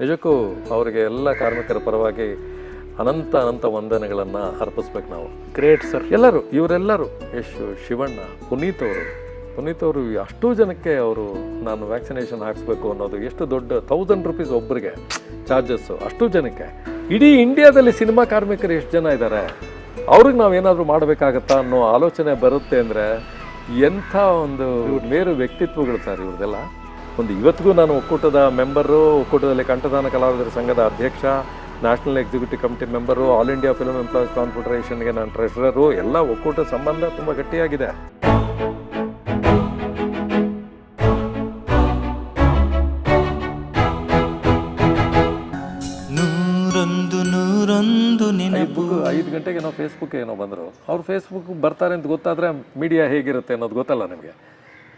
ನಿಜಕ್ಕೂ ಅವರಿಗೆ ಎಲ್ಲ ಕಾರ್ಮಿಕರ ಪರವಾಗಿ ಅನಂತ ಅನಂತ ವಂದನೆಗಳನ್ನು ಅರ್ಪಿಸ್ಬೇಕು ನಾವು. ಗ್ರೇಟ್ ಸರ್ ಎಲ್ಲರೂ ಇವರೆಲ್ಲರೂ ಯಶು ಶಿವಣ್ಣ ಪುನೀತ್ ಅವರು ಪುನೀತ್ ಅವರು ಅಷ್ಟೂ ಜನಕ್ಕೆ ಅವರು ನಾನು ವ್ಯಾಕ್ಸಿನೇಷನ್ ಹಾಕಿಸ್ಬೇಕು ಅನ್ನೋದು ಎಷ್ಟು ದೊಡ್ಡ ತೌಸಂಡ್ ರುಪೀಸ್ ಒಬ್ಬರಿಗೆ ಚಾರ್ಜಸ್ಸು ಅಷ್ಟು ಜನಕ್ಕೆ. ಇಡೀ ಇಂಡಿಯಾದಲ್ಲಿ ಸಿನಿಮಾ ಕಾರ್ಮಿಕರು ಎಷ್ಟು ಜನ ಇದ್ದಾರೆ ಅವ್ರಿಗೆ ನಾವು ಏನಾದರೂ ಮಾಡಬೇಕಾಗತ್ತಾ ಅನ್ನೋ ಆಲೋಚನೆ ಬರುತ್ತೆ ಅಂದರೆ ಎಂಥ ಒಂದು ಮೇರು ವ್ಯಕ್ತಿತ್ವಗಳು ಸರ್ ಇವ್ರದೆಲ್ಲ ಒಂದು ಇವತ್ತಿಗೂ ನಾನು ಒಕ್ಕೂಟದ ಮೆಂಬರು ಒಕ್ಕೂಟದಲ್ಲಿ ಕಂಠದಾನ ಕಲಾವಿದರ ಸಂಘದ ಅಧ್ಯಕ್ಷ national executive committee member all India film employees ಕಾನ್ಫೆಡರೇಷನ್ಗೆ ನಾನು ಟ್ರೆಷರರು ಎಲ್ಲ ಒಕ್ಕೂಟ ಸಂಬಂಧ ತುಂಬ ಗಟ್ಟಿಯಾಗಿದೆ. ನೂರೊಂದು ನೂರೊಂದು ನೆನಪು ಐದು ಐದು ಗಂಟೆಗೆ ಏನೋ ಫೇಸ್ಬುಕ್ ಏನೋ ಬಂದರು. ಅವ್ರು ಫೇಸ್ಬುಕ್ ಬರ್ತಾರೆ ಅಂತ ಗೊತ್ತಾದರೆ ಮೀಡಿಯಾ ಹೇಗಿರುತ್ತೆ ಅನ್ನೋದು ಗೊತ್ತಲ್ಲ ನಿಮಗೆ.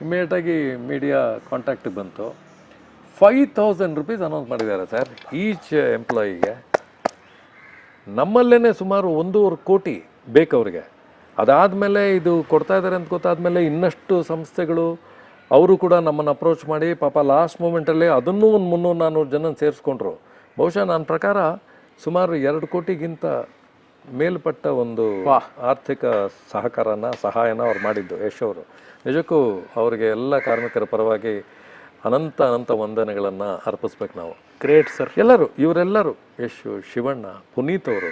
ಇಮಿಡಿಯೇಟಾಗಿ ಮೀಡಿಯಾ ಕಾಂಟ್ಯಾಕ್ಟಿಗೆ ಬಂತು. ಫೈವ್ ತೌಸಂಡ್ ರುಪೀಸ್ ಅನೌನ್ಸ್ ಮಾಡಿದ್ದಾರೆ ಸರ್ ಈಚ್ ಎಂಪ್ಲಾಯಿಗೆ ನಮ್ಮಲ್ಲೇ ಸುಮಾರು ಒಂದೂವರೆ ಕೋಟಿ ಬೇಕವ್ರಿಗೆ. ಅದಾದಮೇಲೆ ಇದು ಕೊಡ್ತಾ ಇದ್ದಾರೆ ಅಂತ ಗೊತ್ತಾದಮೇಲೆ ಇನ್ನಷ್ಟು ಸಂಸ್ಥೆಗಳು, ಅವರು ಕೂಡ ನಮ್ಮನ್ನು ಅಪ್ರೋಚ್ ಮಾಡಿ, ಪಾಪ ಲಾಸ್ಟ್ ಮೂಮೆಂಟಲ್ಲಿ ಅದನ್ನೂ ಒಂದು ಮುನ್ನೂರು ನಾನ್ನೂರು ಜನ ಸೇರಿಸ್ಕೊಂಡ್ರು. ಬಹುಶಃ ನನ್ನ ಪ್ರಕಾರ ಸುಮಾರು ಎರಡು ಕೋಟಿಗಿಂತ ಮೇಲ್ಪಟ್ಟ ಒಂದು ಆರ್ಥಿಕ ಸಹಕಾರನ ಸಹಾಯನ ಅವ್ರು ಮಾಡಿದ್ದು ಯಶ್ ಅವರು ನಿಜಕ್ಕೂ ಅವರಿಗೆ ಎಲ್ಲ ಕಾರ್ಮಿಕರ ಪರವಾಗಿ ಅನಂತ ಅನಂತ ವಂದನೆಗಳನ್ನು ಅರ್ಪಿಸ್ಬೇಕು ನಾವು. ಗ್ರೇಟ್ ಸರ್ ಎಲ್ಲರೂ ಇವರೆಲ್ಲರೂ ಯಶ್ ಶಿವಣ್ಣ ಪುನೀತ್ ಅವರು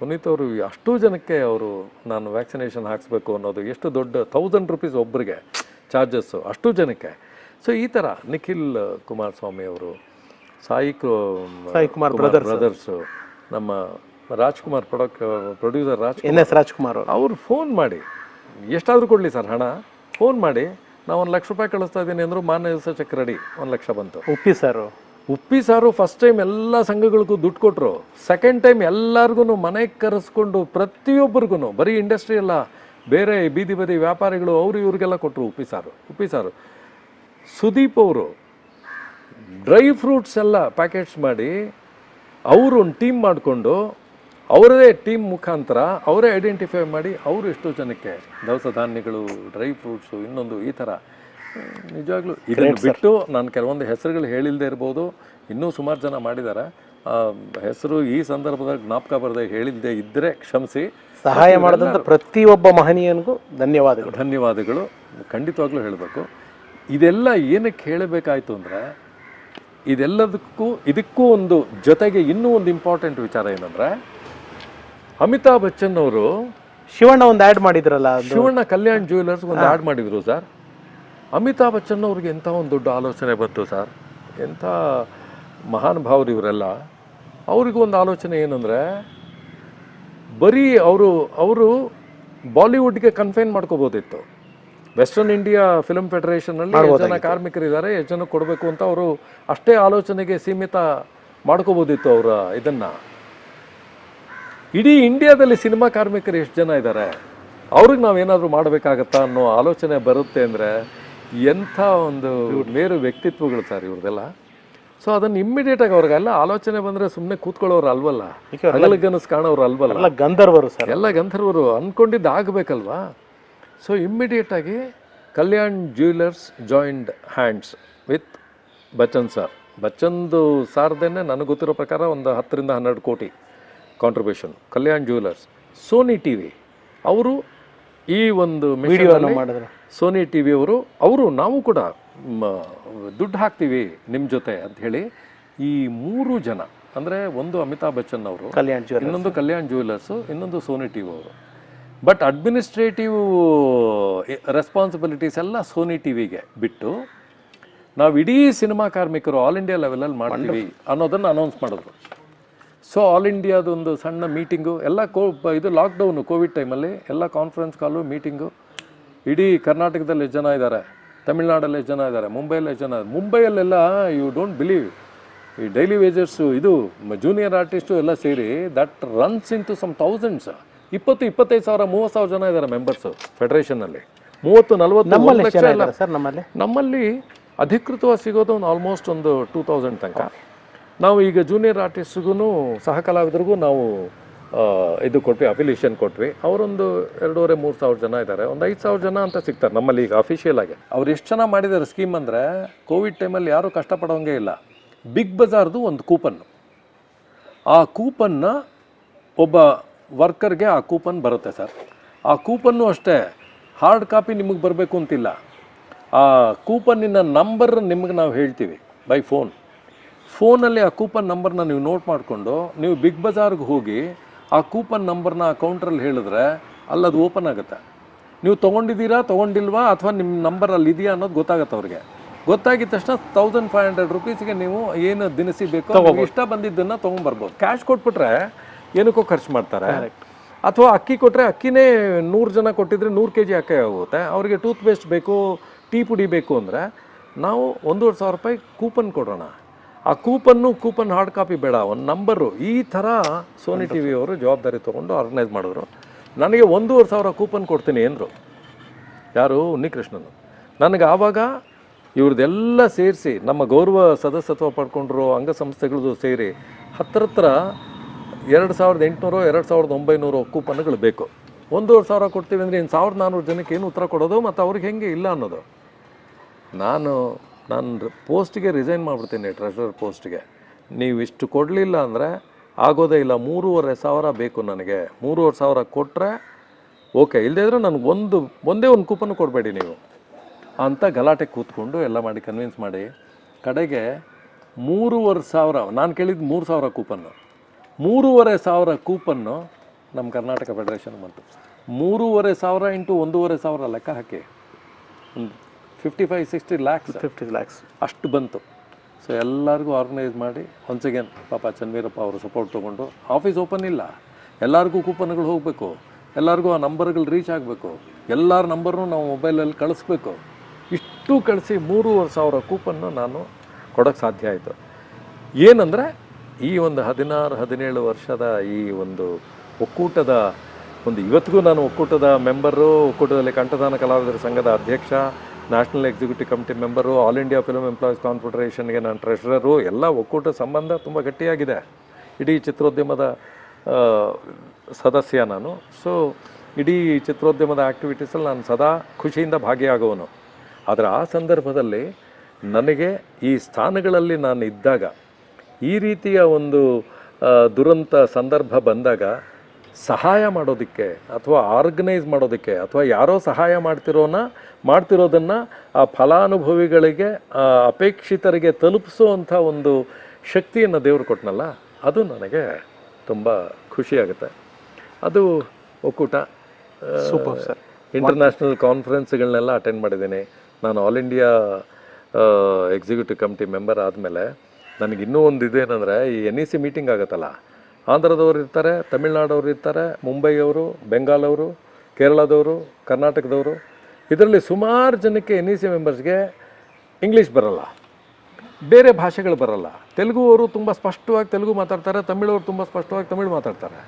ಪುನೀತ್ ಅವರು ಅಷ್ಟೂ ಜನಕ್ಕೆ ಅವರು ನಾನು ವ್ಯಾಕ್ಸಿನೇಷನ್ ಹಾಕಿಸ್ಬೇಕು ಅನ್ನೋದು ಎಷ್ಟು ದೊಡ್ಡ ತೌಸಂಡ್ ರುಪೀಸ್ ಒಬ್ಬರಿಗೆ ಚಾರ್ಜಸ್ಸು ಅಷ್ಟು ಜನಕ್ಕೆ. ಸೊ ಈ ಥರ ನಿಖಿಲ್ ಕುಮಾರಸ್ವಾಮಿ ಅವರು ಸಾಯಿ ಸಾಯಿ ಕುಮಾರ್ ಬ್ರದರ್ಸು ನಮ್ಮ Rajkumar ಪ್ರೊಡಕ್ producer Raj N S Rajkumar ಅವರು. ಅವ್ರು ಫೋನ್ ಮಾಡಿ ಎಷ್ಟಾದರೂ ಕೊಡಲಿ ಸರ್ ಹಣ ಫೋನ್ ಮಾಡಿ ನಾವು ಒಂದು ಲಕ್ಷ ರೂಪಾಯಿ ಕಳಿಸ್ತಾ ಇದ್ದೀನಿ ಅಂದರು ಮಾನ್ಯ ದಿವಸ ಚೆಕ್ ರೆಡಿ ಒಂದು ಲಕ್ಷ ಬಂತು. ಉಪ್ಪಿ ಸಾರು. ಉಪ್ಪಿ ಸಾರು ಫಸ್ಟ್ ಟೈಮ್ ಎಲ್ಲ ಸಂಘಗಳಿಗೂ ದುಡ್ಡು ಕೊಟ್ಟರು ಸೆಕೆಂಡ್ ಟೈಮ್ ಎಲ್ಲರಿಗೂ ಮನೆಗೆ ಕರೆಸ್ಕೊಂಡು ಪ್ರತಿಯೊಬ್ಬರಿಗೂ ಬರೀ ಇಂಡಸ್ಟ್ರಿ ಎಲ್ಲ ಬೇರೆ ಬೀದಿ ಬದಿ ವ್ಯಾಪಾರಿಗಳು ಅವರು ಇವ್ರಿಗೆಲ್ಲ ಕೊಟ್ಟರು ಉಪ್ಪಿ ಸಾರು ಉಪ್ಪಿ ಸಾರು. ಸುದೀಪ್ ಅವರು ಡ್ರೈ ಫ್ರೂಟ್ಸ್ ಎಲ್ಲ ಪ್ಯಾಕೆಟ್ಸ್ ಮಾಡಿ ಅವರು ಒಂದು ಟೀಮ್ ಮಾಡಿಕೊಂಡು ಅವರದೇ ಟೀಮ್ ಮುಖಾಂತರ ಅವರೇ ಐಡೆಂಟಿಫೈ ಮಾಡಿ ಅವರು ಎಷ್ಟೋ ಜನಕ್ಕೆ ದವಸ ಧಾನ್ಯಗಳು ಡ್ರೈ ಫ್ರೂಟ್ಸು ಇನ್ನೊಂದು ಈ ಥರ. ನಿಜವಾಗ್ಲೂ ಇದನ್ನು ಬಿಟ್ಟು ನಾನು ಕೆಲವೊಂದು ಹೆಸರುಗಳು ಹೇಳಿಲ್ಲದೆ ಇರ್ಬೋದು ಇನ್ನೂ ಸುಮಾರು ಜನ ಮಾಡಿದ್ದಾರೆ. ಹೆಸರು ಈ ಸಂದರ್ಭದಾಗ ಜ್ಞಾಪಕ ಬರದೆ ಹೇಳಿಲ್ಲದೆ ಇದ್ದರೆ ಕ್ಷಮಿಸಿ. ಸಹಾಯ ಮಾಡಿದಂಥ ಪ್ರತಿಯೊಬ್ಬ ಮಹನೀಯನಿಗೂ ಧನ್ಯವಾದಗಳು. ಧನ್ಯವಾದಗಳು. ಖಂಡಿತವಾಗ್ಲೂ ಹೇಳಬೇಕು. ಇದೆಲ್ಲ ಏನಕ್ಕೆ ಹೇಳಬೇಕಾಯ್ತು ಅಂದರೆ ಇದೆಲ್ಲದಕ್ಕೂ ಇದಕ್ಕೂ ಒಂದು ಜೊತೆಗೆ ಇನ್ನೂ ಒಂದು ಇಂಪಾರ್ಟೆಂಟ್ ವಿಚಾರ ಏನಂದರೆ ಅಮಿತಾಬ್ ಬಚ್ಚನ್ ಅವರು ಶಿವಣ್ಣ ಒಂದು ಆ್ಯಡ್ ಮಾಡಿದ್ರಲ್ಲ ಶಿವಣ್ಣ ಕಲ್ಯಾಣ್ ಜ್ಯುವೆಲರ್ಸ್ ಒಂದು ಆ್ಯಡ್ ಮಾಡಿದ್ರು ಸರ್ ಅಮಿತಾಬ್ ಬಚ್ಚನ್ ಅವ್ರಿಗೆ ಎಂಥ ಒಂದು ದೊಡ್ಡ ಆಲೋಚನೆ ಬಂತು ಸರ್ ಎಂಥ ಮಹಾನುಭಾವರು ಇವರೆಲ್ಲ. ಅವ್ರಿಗೂ ಒಂದು ಆಲೋಚನೆ ಏನಂದರೆ ಬರೀ ಅವರು ಅವರು ಬಾಲಿವುಡ್ಗೆ ಕನ್ಫೈನ್ ಮಾಡ್ಕೋಬೋದಿತ್ತು. ವೆಸ್ಟರ್ನ್ ಇಂಡಿಯಾ ಫಿಲ್ಮ್ ಫೆಡರೇಷನಲ್ಲಿ ಎಷ್ಟು ಜನ ಕಾರ್ಮಿಕರಿದ್ದಾರೆ ಎಷ್ಟು ಜನ ಕೊಡಬೇಕು ಅಂತ ಅವರು ಅಷ್ಟೇ ಆಲೋಚನೆಗೆ ಸೀಮಿತ ಮಾಡ್ಕೋಬೋದಿತ್ತು ಅವರ ಇದನ್ನು. ಇಡೀ ಇಂಡಿಯಾದಲ್ಲಿ ಸಿನಿಮಾ ಕಾರ್ಮಿಕರು ಎಷ್ಟು ಜನ ಇದ್ದಾರೆ ಅವ್ರಿಗೆ ನಾವು ಏನಾದರೂ ಮಾಡಬೇಕಾಗತ್ತಾ ಅನ್ನೋ ಆಲೋಚನೆ ಬರುತ್ತೆ ಅಂದರೆ ಎಂಥ ಒಂದು ಮೇರು ವ್ಯಕ್ತಿತ್ವಗಳು ಸರ್ ಇವ್ರದೆಲ್ಲ. ಸೊ ಅದನ್ನು ಇಮ್ಮಿಡಿಯೇಟಾಗಿ ಅವ್ರಿಗೆಲ್ಲ ಆಲೋಚನೆ ಬಂದರೆ ಸುಮ್ಮನೆ ಕೂತ್ಕೊಳ್ಳೋರು ಅಲ್ವಲ್ಲ? ಅಗಲಗನಸ್ ಕಾಣೋರು ಅಲ್ವಲ್ಲ? ಎಲ್ಲ ಗಂಧರ್ವರು ಸರ್. ಎಲ್ಲ ಗಂಧರ್ವರು ಅಂದ್ಕೊಂಡಿದ್ದು ಆಗಬೇಕಲ್ವಾ? So ಇಮ್ಮಿಡಿಯೇಟಾಗಿ Kalyan jewellers joint hands with Bachchan sir. ಬಚ್ಚನ್ದು ಸಾರ್ದೇನೆ ನನಗೆ ಗೊತ್ತಿರೋ ಪ್ರಕಾರ ಒಂದು ಹತ್ತರಿಂದ ಹನ್ನೆರಡು ಕೋಟಿ. Contribution Kalyan jewellers Sony T V ಅವರು ಈ ಒಂದು ವಿಡಿಯೋನ ಮಾಡಿದ್ರು. ಸೋನಿ ಟಿ ವಿ ಅವರು ಅವರು ನಾವು ಕೂಡ ದುಡ್ಡು ಹಾಕ್ತೀವಿ ನಿಮ್ಮ ಜೊತೆ ಅಂತ ಹೇಳಿ ಈ ಮೂರು ಜನ ಅಂದರೆ ಒಂದು ಅಮಿತಾಬ್ ಬಚ್ಚನ್ ಅವರು ಕಲ್ಯಾಣ್ ಇನ್ನೊಂದು ಕಲ್ಯಾಣ್ ಜ್ಯುವೆಲರ್ಸು ಇನ್ನೊಂದು ಸೋನಿ ಟಿ ವಿ ಅವರು. ಬಟ್ ಅಡ್ಮಿನಿಸ್ಟ್ರೇಟಿವ್ ರೆಸ್ಪಾನ್ಸಿಬಿಲಿಟೀಸ್ ಎಲ್ಲ ಸೋನಿ ಟಿ ವಿಗೆ ಬಿಟ್ಟು ನಾವು ಇಡೀ ಸಿನಿಮಾ ಕಾರ್ಮಿಕರು ಆಲ್ ಇಂಡಿಯಾ ಲೆವೆಲಲ್ಲಿ ಮಾಡ್ತೀವಿ ಅನ್ನೋದನ್ನು ಅನೌನ್ಸ್ ಮಾಡಿದ್ರು. ಸೊ ಆಲ್ ಇಂಡಿಯಾದೊಂದು ಸಣ್ಣ ಮೀಟಿಂಗು ಎಲ್ಲ ಕೋ ಇದು ಲಾಕ್ಡೌನು ಕೋವಿಡ್ ಟೈಮಲ್ಲಿ ಎಲ್ಲ ಕಾನ್ಫರೆನ್ಸ್ ಕಾಲು ಮೀಟಿಂಗು ಇಡೀ ಕರ್ನಾಟಕದಲ್ಲಿ ಎಷ್ಟು ಜನ ಇದ್ದಾರೆ ತಮಿಳ್ನಾಡಲ್ಲಿ ಎಷ್ಟು ಜನ ಇದ್ದಾರೆ ಮುಂಬೈಯಲ್ಲಿ ಎಷ್ಟು ಜನ ಇದ್ದಾರೆ ಮುಂಬೈಯಲ್ಲೆಲ್ಲ ಯು ಡೋಂಟ್ ಬಿಲೀವ್ ಈ ಡೈಲಿ ವೇಜರ್ಸು ಇದು ಜೂನಿಯರ್ ಆರ್ಟಿಸ್ಟು ಎಲ್ಲ ಸೇರಿ that runs into some thousands ಇಪ್ಪತ್ತು ಇಪ್ಪತ್ತೈದು ಸಾವಿರ ಮೂವತ್ತು ಸಾವಿರ ಜನ ಇದ್ದಾರೆ ಮೆಂಬರ್ಸು ಫೆಡರೇಷನ್ನಲ್ಲಿ ಮೂವತ್ತು ನಲ್ವತ್ತು ಒಂದು ನಮ್ಮಲ್ಲಿ ನಮ್ಮಲ್ಲಿ. ಅಧಿಕೃತವಾಗಿ ಸಿಗೋದು ಒಂದು ಆಲ್ಮೋಸ್ಟ್ ಒಂದು ಟೂ ತೌಸಂಡ್ ತನಕ. ನಾವು ಈಗ ಜೂನಿಯರ್ ಆರ್ಟಿಸ್ಟ್ಗೂ ಸಹ ಕಲಾವಿದರಿಗೂ ನಾವು ಇದು ಕೊಟ್ವಿ ಅಫಿಲಿಯೇಷನ್ ಕೊಟ್ವಿ. ಅವರೊಂದು ಎರಡೂವರೆ, ಮೂರು ಸಾವಿರ ಜನ ಇದ್ದಾರೆ ಒಂದು ಐದು ಸಾವಿರ ಜನ ಅಂತ ಸಿಗ್ತಾರೆ ನಮ್ಮಲ್ಲಿ ಈಗ ಅಫಿಷಿಯಲ್ ಆಗಿ. ಅವ್ರು ಎಷ್ಟು ಚೆನ್ನಾಗಿ ಮಾಡಿದ್ದಾರೆ ಸ್ಕೀಮ್ ಅಂದರೆ ಕೋವಿಡ್ ಟೈಮಲ್ಲಿ ಯಾರೂ ಕಷ್ಟಪಡೋಂಗೆ ಇಲ್ಲ. ಬಿಗ್ ಬಜಾರ್ದು ಒಂದು ಕೂಪನ್ ಆ ಕೂಪನ್ನ ಒಬ್ಬ ವರ್ಕರ್ಗೆ ಆ ಕೂಪನ್ ಬರುತ್ತೆ ಸರ್. ಆ ಕೂಪನ್ನು ಅಷ್ಟೇ ಹಾರ್ಡ್ ಕಾಪಿ ನಿಮಗೆ ಬರಬೇಕು ಅಂತಿಲ್ಲ. ಆ ಕೂಪನ್ನಿನ ನಂಬರ್ ನಿಮಗೆ ನಾವು ಹೇಳ್ತೀವಿ ಬೈ ಫೋನ್ ಫೋನಲ್ಲಿ ಆ ಕೂಪನ್ ನಂಬರ್ನ ನೀವು ನೋಟ್ ಮಾಡಿಕೊಂಡು ನೀವು ಬಿಗ್ ಬಜಾರ್ಗೆ ಹೋಗಿ ಆ ಕೂಪನ್ ನಂಬರ್ನ ಆ ಕೌಂಟ್ರಲ್ಲಿ ಹೇಳಿದ್ರೆ ಅಲ್ಲದು ಅದು ಓಪನ್ ಆಗುತ್ತೆ. ನೀವು ತೊಗೊಂಡಿದ್ದೀರಾ ತೊಗೊಂಡಿಲ್ವಾ ಅಥವಾ ನಿಮ್ಮ ನಂಬರ್ ಅಲ್ಲಿ ಇದೆಯಾ ಅನ್ನೋದು ಗೊತ್ತಾಗುತ್ತೆ ಅವ್ರಿಗೆ. ಗೊತ್ತಾಗಿದ ತಕ್ಷಣ ತೌಸಂಡ್ ಫೈವ್ ಹಂಡ್ರೆಡ್ ರುಪೀಸ್ಗೆ ನೀವು ಏನು ದಿನಸಿ ಬೇಕೋ ಅವ್ರಿಗೆ ಇಷ್ಟ ಬಂದಿದ್ದನ್ನು ತೊಗೊಂಡ್ಬರ್ಬೋದು ಕ್ಯಾಶ್ ಕೊಟ್ಬಿಟ್ರೆ ಏನಕ್ಕೋ ಖರ್ಚು ಮಾಡ್ತಾರೆ. ಅಥವಾ ಅಕ್ಕಿ ಕೊಟ್ಟರೆ ಅಕ್ಕಿನೇ ನೂರು ಜನ ಕೊಟ್ಟಿದ್ರೆ ನೂರು ಕೆ ಜಿ ಅಕ್ಕಿ ಆಗುತ್ತೆ. ಅವರಿಗೆ ಟೂತ್ ಪೇಸ್ಟ್ ಬೇಕು ಟೀ ಪುಡಿ ಬೇಕು ಅಂದರೆ ನಾವು ಒಂದೂವರೆ ಸಾವಿರ ರೂಪಾಯಿ ಕೂಪನ್ ಕೊಡೋಣ. ಆ ಕೂಪನ್ನು ಕೂಪನ್ ಹಾರ್ಡ್ ಕಾಪಿ ಬೇಡ. ಒಂದು ನಂಬರು ಈ ಥರ ಸೋನಿ ಟಿ ವಿಯವರು ಜವಾಬ್ದಾರಿ ತೊಗೊಂಡು ಆರ್ಗನೈಸ್ ಮಾಡಿದ್ರು. ನನಗೆ ಒಂದೂವರೆ ಸಾವಿರ ಕೂಪನ್ ಕೊಡ್ತೀನಿ ಅಂದರು. ಯಾರು? ಉನ್ನಿಕೃಷ್ಣನು. ನನಗೆ ಆವಾಗ ಇವ್ರದ್ದೆಲ್ಲ ಸೇರಿಸಿ ನಮ್ಮ ಗೌರವ ಸದಸ್ಯತ್ವ ಪಡ್ಕೊಂಡಿರೋ ಅಂಗಸಂಸ್ಥೆಗಳದ್ದು ಸೇರಿ ಹತ್ರ ಹತ್ರ ಎರಡು ಸಾವಿರದ ಎಂಟುನೂರು ಎರಡು ಸಾವಿರದ ಒಂಬೈನೂರು ಕೂಪನ್ಗಳು ಬೇಕು. ಒಂದೂವರೆ ಸಾವಿರ ಕೊಡ್ತೀವಿ ಅಂದರೆ ಇನ್ನು ಸಾವಿರದ ನಾನ್ನೂರು ಜನಕ್ಕೆ ಏನು ಉತ್ತರ ಕೊಡೋದು? ಮತ್ತು ಅವ್ರಿಗೆ ಹೆಂಗೆ ಇಲ್ಲ ಅನ್ನೋದು. ನಾನು ನಾನು ಪೋಸ್ಟಿಗೆ ರಿಸೈನ್ ಮಾಡಿಬಿಡ್ತೀನಿ ಟ್ರೆಷರರ್ ಪೋಸ್ಟ್ಗೆ. ನೀವು ಇಷ್ಟು ಕೊಡಲಿಲ್ಲ ಅಂದರೆ ಆಗೋದೇ ಇಲ್ಲ, ಮೂರುವರೆ ಸಾವಿರ ಬೇಕು ನನಗೆ. ಮೂರುವರೆ ಸಾವಿರ ಕೊಟ್ಟರೆ ಓಕೆ ಇಲ್ಲದೇ ಇದ್ರೆ ನನಗೆ ಒಂದು, ಒಂದೇ ಒಂದು ಕೂಪನ್ ಕೊಡಬೇಡಿ ನೀವು. ಅಂತ ಗಲಾಟೆ ಕೂತ್ಕೊಂಡು ಎಲ್ಲ ಮಾಡಿ ಕನ್ವಿನ್ಸ್ ಮಾಡಿ, ಕಡೆಗೆ ಮೂರುವರೆ ಸಾವಿರ, ನಾನು ಕೇಳಿದ್ದು ಮೂರು ಸಾವಿರ ಕೂಪನ್ನು ಮೂರುವರೆ ಸಾವಿರ ಕೂಪನ್ನು ನಮ್ಮ ಕರ್ನಾಟಕ ಫೆಡರೇಷನ್ ಬಂತು. ಮೂರುವರೆ ಸಾವಿರ ಇಂಟು ಒಂದೂವರೆ ಸಾವಿರ ಲೆಕ್ಕ ಹಾಕಿ. Fifty five sixty lakhs fifty lakhs ಅಷ್ಟು ಬಂತು. ಸೊ ಎಲ್ಲರಿಗೂ ಆರ್ಗನೈಸ್ ಮಾಡಿ ಒನ್ಸ್ ಅಗೇನ್ ಪಾಪ ಚನ್ವೀರಪ್ಪ ಅವರು ಸಪೋರ್ಟ್ ತೊಗೊಂಡು ಆಫೀಸ್ ಓಪನ್ ಇಲ್ಲ. ಎಲ್ಲರಿಗೂ ಕೂಪನ್ಗಳು ಹೋಗಬೇಕು. ಎಲ್ಲರಿಗೂ ಆ ನಂಬರ್ಗಳು ರೀಚ್ ಆಗಬೇಕು. ಎಲ್ಲರ ನಂಬರ್ನು ನಾವು ಮೊಬೈಲಲ್ಲಿ ಕಳಿಸ್ಬೇಕು. ಇಷ್ಟು ಕಳಿಸಿ ಮೂರುವರೆ ಸಾವಿರ ಕೂಪನ್ನು ನಾನು ಕೊಡೋಕ್ಕೆ ಸಾಧ್ಯ ಆಯಿತು. ಏನಂದರೆ ಈ ಒಂದು ಹದಿನಾರು ಹದಿನೇಳು ವರ್ಷದ ಈ ಒಂದು ಒಕ್ಕೂಟದ ಒಂದು ಇವತ್ತಿಗೂ ನಾನು ಒಕ್ಕೂಟದ ಮೆಂಬರು ಒಕ್ಕೂಟದಲ್ಲಿ ಕಂಠದಾನ ಕಲಾವಿದರ ಸಂಘದ ಅಧ್ಯಕ್ಷ national executive committee member all India film employees ಕಾನ್ಫೆಡರೇಷನ್ಗೆ ನಾನು ಟ್ರೆಷರರು ಎಲ್ಲ ಒಕ್ಕೂಟ ಸಂಬಂಧ ತುಂಬ ಗಟ್ಟಿಯಾಗಿದೆ. ಇಡೀ ಚಿತ್ರೋದ್ಯಮದ ಸದಸ್ಯ ನಾನು. ಸೊ ಇಡೀ ಚಿತ್ರೋದ್ಯಮದ ಆ್ಯಕ್ಟಿವಿಟೀಸಲ್ಲಿ ನಾನು ಸದಾ ಖುಷಿಯಿಂದ ಭಾಗಿಯಾಗುವನು. ಆದರೆ ಆ ಸಂದರ್ಭದಲ್ಲಿ ನನಗೆ ಈ ಸ್ಥಾನಗಳಲ್ಲಿ ನಾನು ಇದ್ದಾಗ ಈ ರೀತಿಯ ಒಂದು ದುರಂತ ಸಂದರ್ಭ ಬಂದಾಗ ಸಹಾಯ ಮಾಡೋದಕ್ಕೆ ಅಥವಾ ಆರ್ಗನೈಸ್ ಮಾಡೋದಕ್ಕೆ ಅಥವಾ ಯಾರೋ ಸಹಾಯ ಮಾಡ್ತಿರೋನ ಮಾಡ್ತಿರೋದನ್ನು ಆ ಫಲಾನುಭವಿಗಳಿಗೆ ಅಪೇಕ್ಷಿತರಿಗೆ ತಲುಪಿಸುವಂಥ ಒಂದು ಶಕ್ತಿಯನ್ನು ದೇವರು ಕೊಟ್ಟನಲ್ಲ ಅದು ನನಗೆ ತುಂಬ ಖುಷಿಯಾಗುತ್ತೆ ಅದು ಒಕ್ಕೂಟ ಸೂಪರ್ ಸರ್ ಇಂಟರ್ನ್ಯಾಷನಲ್ ಕಾನ್ಫರೆನ್ಸ್ಗಳನ್ನೆಲ್ಲ ಅಟೆಂಡ್ ಮಾಡಿದ್ದೀನಿ. ನಾನು all India executive committee member ಆದಮೇಲೆ ನನಗಿನ್ನೂ ಒಂದು ಇದೇನೆಂದರೆ ಈ ಎನ್ ಇ ಸಿ ಮೀಟಿಂಗ್ ಆಗುತ್ತಲ್ಲ ಆಂಧ್ರದವ್ರು ಇರ್ತಾರೆ, ತಮಿಳ್ನಾಡವರು ಇರ್ತಾರೆ, ಮುಂಬೈಯವರು, ಬೆಂಗಾಲವರು, ಕೇರಳದವರು, ಕರ್ನಾಟಕದವರು. ಇದರಲ್ಲಿ ಸುಮಾರು ಜನಕ್ಕೆ ಎನ್ ಇ ಸಿ ಮೆಂಬರ್ಸ್ಗೆ ಇಂಗ್ಲೀಷ್ ಬರಲ್ಲ. ಬೇರೆ ಭಾಷೆಗಳು ಬರಲ್ಲ. ತೆಲುಗು ಅವರು ತುಂಬ ಸ್ಪಷ್ಟವಾಗಿ ತೆಲುಗು ಮಾತಾಡ್ತಾರೆ, ತಮಿಳವರು ತುಂಬ ಸ್ಪಷ್ಟವಾಗಿ ತಮಿಳು ಮಾತಾಡ್ತಾರೆ.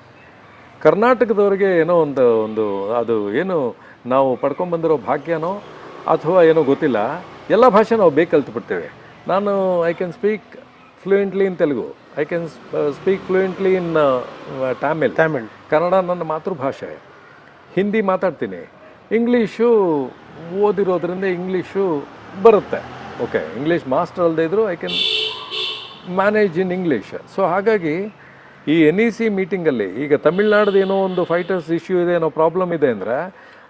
ಕರ್ನಾಟಕದವರಿಗೆ ಏನೋ ಒಂದು ಒಂದು, ಅದು ಏನು ನಾವು ಪಡ್ಕೊಂಬಂದಿರೋ ಭಾಗ್ಯನೋ ಅಥವಾ ಏನೋ ಗೊತ್ತಿಲ್ಲ. ಎಲ್ಲ ಭಾಷೆ ನಾವು ಬೇಕು ಕಲ್ತ್ಬಿಡ್ತೇವೆ ನಾನು I can speak fluently in Telugu I can speak fluently in Tamil Tamil Kannada ನನ್ನ ಮಾತೃಭಾಷೆ. ಹಿಂದಿ ಮಾತಾಡ್ತೀನಿ. ಇಂಗ್ಲೀಷು ಓದಿರೋದ್ರಿಂದ ಇಂಗ್ಲೀಷು ಬರುತ್ತೆ. ಓಕೆ ಇಂಗ್ಲೀಷ್ ಮಾಸ್ಟರ್ ಅಲ್ಲದೆ ಇದ್ದರೂ I can manage in English so ಹಾಗಾಗಿ ಈ ಎನ್ ಇ ಸಿ ಮೀಟಿಂಗಲ್ಲಿ ಈಗ ತಮಿಳ್ನಾಡ್ದು ಏನೋ ಒಂದು ಫೈಟರ್ಸ್ ಇಶ್ಯೂ ಇದೆ ಏನೋ ಪ್ರಾಬ್ಲಮ್ ಇದೆ ಅಂದರೆ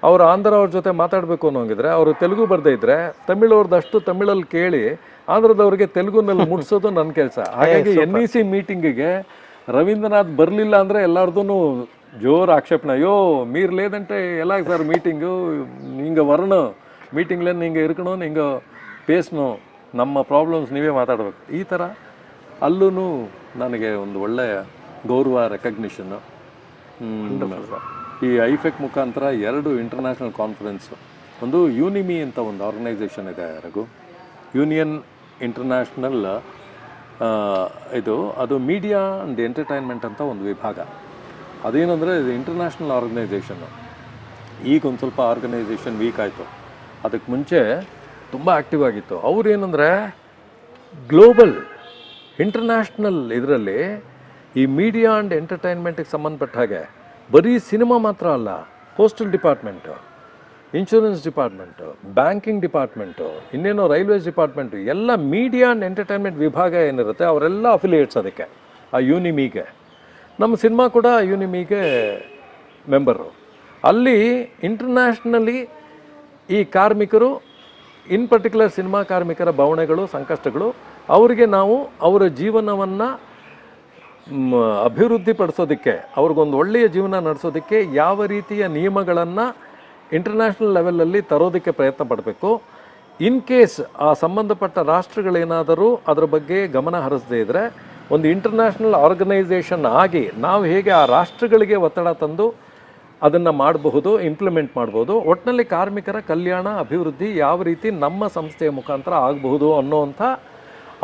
ಅವರು ಆಂಧ್ರ ಅವ್ರ ಜೊತೆ ಮಾತಾಡಬೇಕು ಅನ್ನೋಂಗಿದ್ರೆ ಅವರು ತೆಲುಗು ಬರದೇ ಇದ್ದರೆ ತಮಿಳವ್ರದ್ದಷ್ಟು ತಮಿಳಲ್ಲಿ ಕೇಳಿ ಆಂಧ್ರದವ್ರಿಗೆ ತೆಲುಗುನಲ್ಲಿ ಮುಟ್ಸೋದು ನನ್ನ ಕೆಲಸ ಹಾಗಾಗಿ ಎನ್ ಇ ಸಿ ಮೀಟಿಂಗಿಗೆ ರವೀಂದ್ರನಾಥ್ ಬರಲಿಲ್ಲ ಅಂದರೆ ಎಲ್ಲಾರ್ದು ಜೋರು ಆಕ್ಷೇಪಣೆ ಅಯ್ಯೋ మీరు లేదంటే ఎలా సార్ మీటింగు ಹಿಂಗೆ ವರ್ಣ ಮೀಟಿಂಗ್ಲೇ ಹಿಂಗೆ ಇರ್ಕಣೋ ಹಿಂಗೆ ಪೇಸ್ನು ನಮ್ಮ ಪ್ರಾಬ್ಲಮ್ಸ್ ನೀವೇ ಮಾತಾಡಬೇಕು ಈ ಥರ ಅಲ್ಲೂ ನನಗೆ ಒಂದು ಒಳ್ಳೆಯ ಗೌರವ ರೆಕಗ್ನಿಷನ್ನು ಈ ಐಫೆಕ್ ಮುಖಾಂತರ ಎರಡು ಇಂಟರ್ನ್ಯಾಷನಲ್ ಕಾನ್ಫರೆನ್ಸು ಒಂದು ಯೂನಿಮಿ ಅಂತ ಒಂದು ಆರ್ಗನೈಸೇಷನ್ ಇದೆ ರಘು ಯೂನಿಯನ್ ಇಂಟರ್ನ್ಯಾಷನಲ್ ಇದು, ಅದು ಮೀಡಿಯಾ ಆ್ಯಂಡ್ ಎಂಟರ್ಟೈನ್ಮೆಂಟ್ ಅಂತ ಒಂದು ವಿಭಾಗ. ಅದೇನೆಂದರೆ, ಇದು ಇಂಟರ್ನ್ಯಾಷನಲ್ ಆರ್ಗನೈಸೇಷನ್ನು ಈಗ ಒಂದು ಸ್ವಲ್ಪ ಆರ್ಗನೈಸೇಷನ್ ವೀಕ್ ಆಯಿತು. ಅದಕ್ಕೆ ಮುಂಚೆ ತುಂಬ ಆ್ಯಕ್ಟಿವ್ ಆಗಿತ್ತು. ಅವ್ರು ಏನಂದರೆ ಗ್ಲೋಬಲ್ ಇಂಟರ್ನ್ಯಾಷನಲ್ ಇದರಲ್ಲಿ ಈ ಮೀಡಿಯಾ ಆ್ಯಂಡ್ ಎಂಟರ್ಟೈನ್ಮೆಂಟಿಗೆ ಸಂಬಂಧಪಟ್ಟ ಹಾಗೆ ಬರೀ ಸಿನಿಮಾ ಮಾತ್ರ ಅಲ್ಲ postal department insurance department banking department ಇನ್ನೇನೋ ರೈಲ್ವೇಸ್ ಡಿಪಾರ್ಟ್ಮೆಂಟು ಎಲ್ಲ ಮೀಡಿಯಾ ಆ್ಯಂಡ್ ಎಂಟರ್ಟೈನ್ಮೆಂಟ್ ವಿಭಾಗ ಏನಿರುತ್ತೆ, ಅವರೆಲ್ಲ ಅಫಿಲಿಯೇಟ್ಸ್ ಅದಕ್ಕೆ, ಆ ಯೂನಿಮಿಗೆ ನಮ್ಮ ಸಿನಿಮಾ ಕೂಡ ಯೂನಿಮಿಗೆ ಮೆಂಬರು ಅಲ್ಲಿ ಇಂಟರ್ನ್ಯಾಷನಲಿ ಈ ಕಾರ್ಮಿಕರು ಇನ್ ಪರ್ಟಿಕ್ಯುಲರ್ ಸಿನಿಮಾ ಕಾರ್ಮಿಕರ ಭಾವನೆಗಳು, ಸಂಕಷ್ಟಗಳು, ಅವರಿಗೆ ನಾವು ಅವರ ಜೀವನವನ್ನು ಅಭಿವೃದ್ಧಿಪಡಿಸೋದಕ್ಕೆ, ಅವ್ರಿಗೊಂದು ಒಳ್ಳೆಯ ಜೀವನ ನಡೆಸೋದಕ್ಕೆ ಯಾವ ರೀತಿಯ ನಿಯಮಗಳನ್ನು ಇಂಟರ್ನ್ಯಾಷನಲ್ ಲೆವೆಲಲ್ಲಿ ತರೋದಕ್ಕೆ ಪ್ರಯತ್ನ ಪಡಬೇಕು. ಇನ್ ಕೇಸ್ ಆ ಸಂಬಂಧಪಟ್ಟ ರಾಷ್ಟ್ರಗಳೇನಾದರೂ ಅದರ ಬಗ್ಗೆ ಗಮನ ಹರಿಸದೇ ಇದ್ದರೆ ಒಂದು ಇಂಟರ್ನ್ಯಾಷನಲ್ ಆರ್ಗನೈಸೇಷನ್ ಆಗಿ ನಾವು ಹೇಗೆ ಆ ರಾಷ್ಟ್ರಗಳಿಗೆ ಒತ್ತಡ ತಂದು ಅದನ್ನು ಮಾಡಬಹುದು ಇಂಪ್ಲಿಮೆಂಟ್ ಮಾಡ್ಬೋದು ಒಟ್ಟಿನಲ್ಲಿ ಕಾರ್ಮಿಕರ ಕಲ್ಯಾಣ, ಅಭಿವೃದ್ಧಿ ಯಾವ ರೀತಿ ನಮ್ಮ ಸಂಸ್ಥೆಯ ಮುಖಾಂತರ ಆಗಬಹುದು ಅನ್ನೋವಂಥ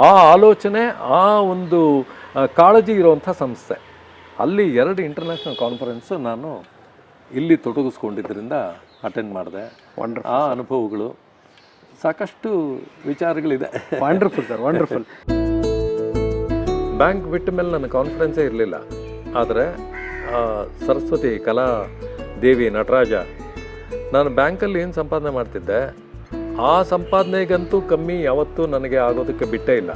ಆ ಆಲೋಚನೆ, ಆ ಒಂದು ಕಾಳಜಿ ಇರುವಂಥ ಸಂಸ್ಥೆ. ಅಲ್ಲಿ ಎರಡು ಇಂಟರ್ನ್ಯಾಷನಲ್ ಕಾನ್ಫರೆನ್ಸು ನಾನು ಇಲ್ಲಿ ತೊಡಗಿಸ್ಕೊಂಡಿದ್ದರಿಂದ ಅಟೆಂಡ್ ಮಾಡಿದೆ. ಆ ಅನುಭವಗಳು ಸಾಕಷ್ಟು ವಿಚಾರಗಳಿದೆ. ವಂಡರ್ಫುಲ್ ಸರ್ ವಂಡರ್ಫುಲ್ ಬ್ಯಾಂಕ್ ಬಿಟ್ಟ ಮೇಲೆ ನನ್ನ ಕಾನ್ಫಿಡೆನ್ಸೇ ಇರಲಿಲ್ಲ. ಆದರೆ ಸರಸ್ವತಿ ಕಲಾ ದೇವಿ ನಟರಾಜ ನಾನು ಬ್ಯಾಂಕಲ್ಲಿ ಏನು ಸಂಪಾದನೆ ಮಾಡ್ತಿದ್ದೆ ಆ ಸಂಪಾದನೆಗಂತೂ ಕಮ್ಮಿ ಯಾವತ್ತೂ ನನಗೆ ಆಗೋದಕ್ಕೆ ಬಿಟ್ಟೇ ಇಲ್ಲ.